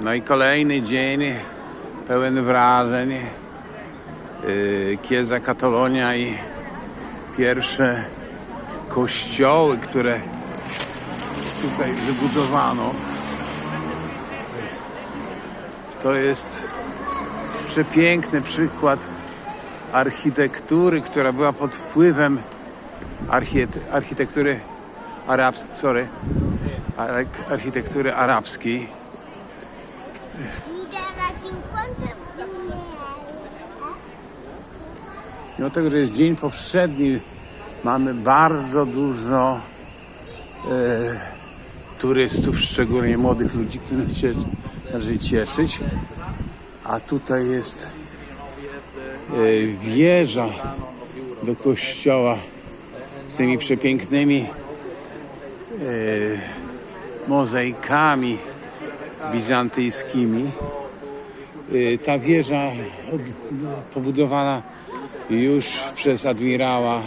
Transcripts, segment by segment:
No i kolejny dzień pełen wrażeń. Yy, Chiesa Katalonia i pierwsze kościoły, które tutaj wybudowano. To jest przepiękny przykład architektury, która była pod wpływem archite- architektury arabskiej, sorry, ar- architektury arabskiej. Mi dava 50 Mimo tego, że jest dzień poprzedni, mamy bardzo dużo e, turystów, szczególnie młodych ludzi, których się należy cieszyć. A tutaj jest e, wieża do kościoła z tymi przepięknymi e, mozaikami bizantyjskimi. Y, Ta wieża no, pobudowana już przez admirała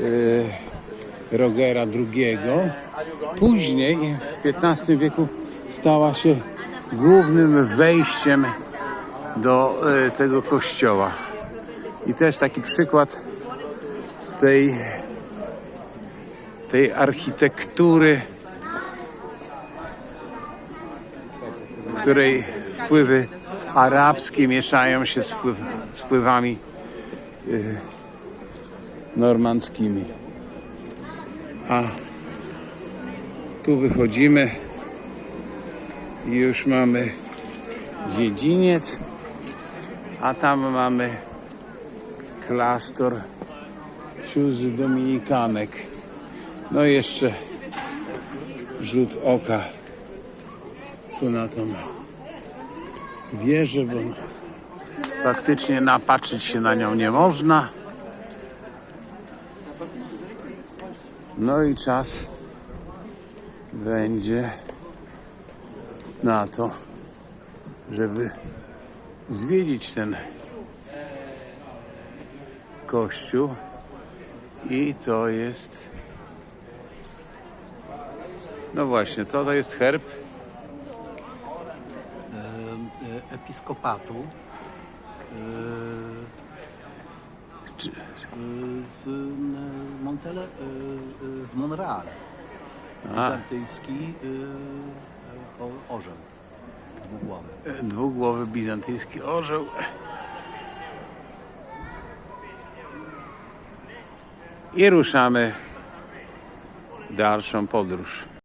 y, Rogera II. Później w XV wieku stała się głównym wejściem do y, tego kościoła. I też taki przykład tej, tej architektury, której wpływy arabskie mieszają się z, wpływ, z wpływami y, normandzkimi. A tu wychodzimy i już mamy dziedziniec, a tam mamy klasztor sióstr dominikanek. No i jeszcze rzut oka tu na tą wieżę, bo praktycznie napatrzyć się na nią nie można. No i czas będzie na to, żeby zwiedzić ten kościół i to jest no właśnie, co to jest herb? e, episkopatu e, Czy- e, z e, Montele, e, e, z Monreal. Bizantyjski e, orzeł dwugłowy. Dwugłowy bizantyjski orzeł. I ruszamy dalszą podróż.